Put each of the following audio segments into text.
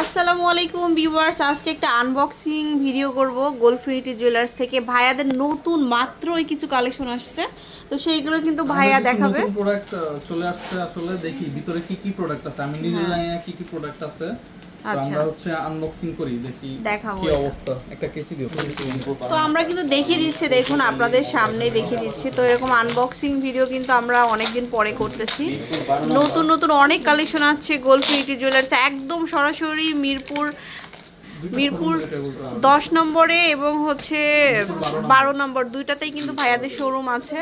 আসসালামু আলাইকুম ভিউয়ার্স আজকে একটা আনবক্সিং ভিডিও করব গোলফিনিটি জুয়েলার্স থেকে। ভাইয়াদের নতুন মাত্রই কিছু কালেকশন আসছে। তো সেইগুলো কিন্তু ভাইয়া দেখাবে। প্রোডাক্ট চলে আসছে আসলে দেখি ভিতরে কি কি প্রোডাক্ট আছে। আমি নিজে জানি না কি কি প্রোডাক্ট আছে। আমরা হচ্ছে আনবক্সিং করি দেখি কি। অবস্থা। একটা কেচি দিও তো আমরা কিন্তু দেখিয়ে দিচ্ছি দেখুন আপনাদের সামনে দেখিয়ে দিচ্ছি। তো এরকম আনবক্সিং ভিডিও কিন্তু আমরা অনেকদিন পরে করতেছি। নতুন নতুন অনেক কালেকশন আছে গোলফিনিটি জুয়েলার্স একদম সরাসরি মিরপুর মিরপুর দশ নম্বরে এবং হচ্ছে বারো নম্বর। দুইটাতেই কিন্তু ভাইয়াদের শোরুম আছে।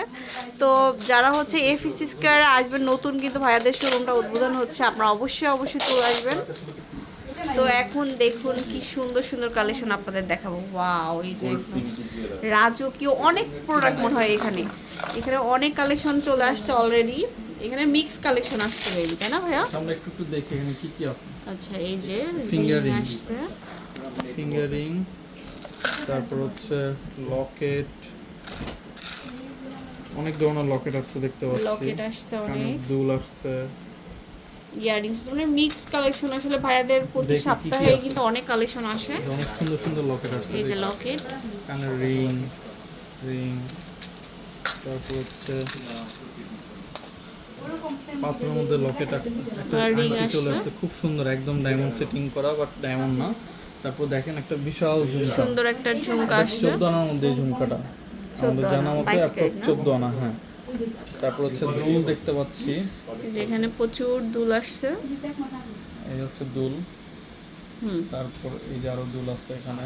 তো যারা হচ্ছে এফিসি স্কোয়ার আসবেন নতুন কিন্তু ভাইয়াদের শোরুমটা উদ্বোধন হচ্ছে আপনারা অবশ্যই অবশ্যই চলে আসবেন। তো এখন দেখুন কি সুন্দর সুন্দর কালেকশন আপনাদের দেখাবো। ওয়াও এই যে রাজকীয় অনেক প্রোডাক্ট মনে হয় এখানে। এখানে অনেক কালেকশন চলে আসছে অলরেডি এখানে মিক্স কালেকশন আসছে বেবি তাই না ভাইয়া? আমরা একটু একটু দেখি এখানে কি কি আছে। আচ্ছা এই যে ring। আসছে। ফিঙ্গারিং তারপর হচ্ছে লকেট অনেক ধরনের লকেট আসছে দেখতে পাচ্ছি। লকেট আসছে অনেক। দুল আসছে। ইয়ারিংস মানে মিক্স কালেকশন আসলে ভাইয়াদের প্রতি সপ্তাহে কিন্তু অনেক কালেকশন আসে। অনেক সুন্দর সুন্দর লকেট আসছে এই যে লকেট কানের রিং রিং তারপর হচ্ছে পাথরের মধ্যে লকেট একটা আংটি চলে আসছে। খুব সুন্দর একদম ডায়মন্ড সেটিং করা বাট ডায়মন্ড না। তারপর দেখেন একটা বিশাল ঝুমকা। সুন্দর একটা ঝুমকা আসছে। চোদ্দ আনার মধ্যে ঝুমকাটা। আমাদের জানা মতে 22 অ্যাপ্রক্স চোদ্দ আনা হ্যাঁ। তারপর হচ্ছে দুল দেখতে পাচ্ছি। যেখানে প্রচুর দুল আসছে। এই হচ্ছে দুল। হুম। তারপর এই যে আরও দুল আছে এখানে।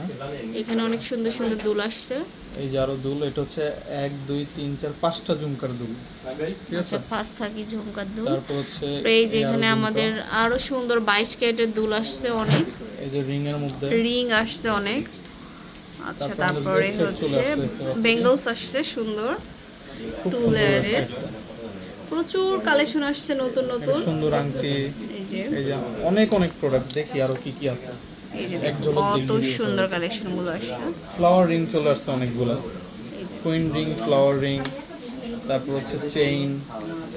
এখানে অনেক সুন্দর সুন্দর দুল আসছে। এই যে আরও দুল এটা হচ্ছে এক দুই তিন চার পাঁচটা ঝুমকার দুল। ঠিক আছে? আচ্ছা ফার্স্ট থাকি ঝুমকার দুল। তারপর হচ্ছে এই যে এখানে আমাদের আরও সুন্দর বাইশ ক্যারেটের দুল আসছে অনেক। এই যে রিং এর মধ্যে। রিং আসছে অনেক। আচ্ছা তারপর হচ্ছে। বেঙ্গলস আসছে সুন্দর। two সুন্দর layer আছে এর। প্রচুর কালেকশন আসছে নতুন নতুন। সুন্দর আংটি এই যে। অনেক অনেক প্রোডাক্ট দেখি আরও কি কি আছে। কত সুন্দর কালেকশনগুলো আসছে। ফ্লাওয়ার রিং চলে আসছে অনেকগুলো। কুইন রিং ফ্লাওয়ার রিং তারপর হচ্ছে চেইন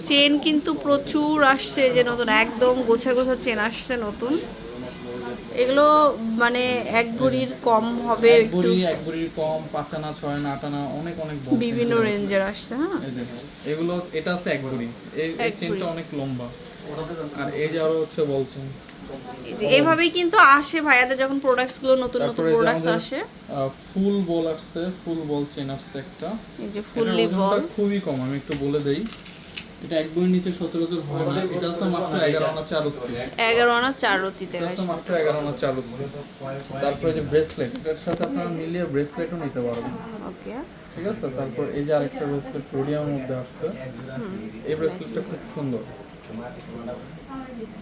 চেন কিন্তু প্রচুর আসছে যে নতুন একদম গোছা গোছা চেন আসছে নতুন। এগুলো মানে এক ভরির কম হবে এক একটু ভরি এক ভরির কম পাঁচ আনা ছয় আনা আট আনা অনেক অনেক বিভিন্ন রেঞ্জের আসছে। হ্যাঁ? এই দেখো এগুলো এটা আছে এক ভরি। এই চেনটা অনেক লম্বা। আর এই যে আরও হচ্ছে বলছেন এই যে এইভাবেই কিন্তু আসে ভাইয়াদের যখন প্রোডাক্টসগুলো নতুন নতুন প্রোডাক্টস আসে। ফুল বল আসছে ফুল বল চেন আসছে একটা। এই যে ফুললি বল। খুবই কম আমি একটু বলে দেই। এটা এক বইয়ের নিচে সচরাচর হয় না। এটা আছে মাত্র এগারো আনা চার উত্তি এগারো আনা চার মাত্র এগারো আনা চার উত্তি তারপরে যে ব্রেসলেট এটার সাথে আপনারা মিলিয়ে ব্রেসলেটও নিতে পারবেন। ওকে। ঠিক আছে? তারপর এই যে আরেকটা ব্রেসলেট মধ্যে আসছে। এই ব্রেসলেটটা খুব সুন্দর।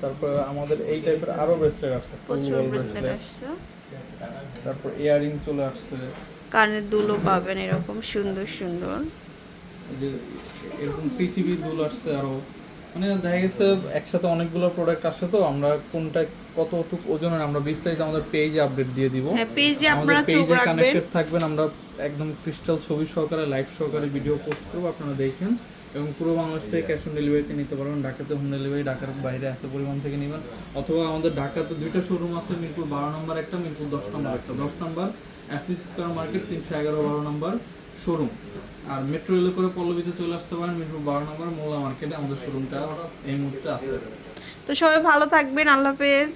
তারপর আমাদের এই টাইপের আরও ব্রেসলেট আসছে প্রচুর ব্রেসলেট আসছে। তারপর ইয়ারিং চলে আসছে। কানের দুলও পাবেন এরকম সুন্দর সুন্দর। যে এরকম পৃথিবী দুল আসছে আরও। মানে দেখা গেছে একসাথে অনেকগুলো প্রোডাক্ট আসে তো আমরা কোনটা কতটুকু ওজনের আমরা বিস্তারিত আমাদের পেজে আপডেট দিয়ে দিব। হ্যাঁ পেজে আমাদের আপনারা চোখ পেজে রাখবেন। কানেক্টেড থাকবেন আমরা একদম ক্রিস্টাল ছবি সহকারে লাইভ সহকারে ভিডিও পোস্ট করব আপনারা দেখেন। এবং পুরো বাংলাদেশ থেকে ক্যাশ অন ডেলিভারিতে নিতে পারবেন ঢাকাতে হোম ডেলিভারি ঢাকার বাইরে আছে পরিমাণ থেকে নেবেন। অথবা আমাদের ঢাকাতে দুইটা শোরুম আছে মিরপুর বারো নম্বর একটা মিরপুর দশ নম্বর একটা। দশ নম্বর অ্যাফিস স্কোয়ার মার্কেট তিনশো এগারো বারো নম্বর শোরুম। আর মেট্রো রেলে করে পল্লবীতে চলে আসতে পারেন মেট্রো বারো নম্বর মোলা মার্কেটে আমাদের শোরুমটা এই মুহূর্তে আছে। তো সবাই ভালো থাকবেন, আল্লাহ হাফেজ।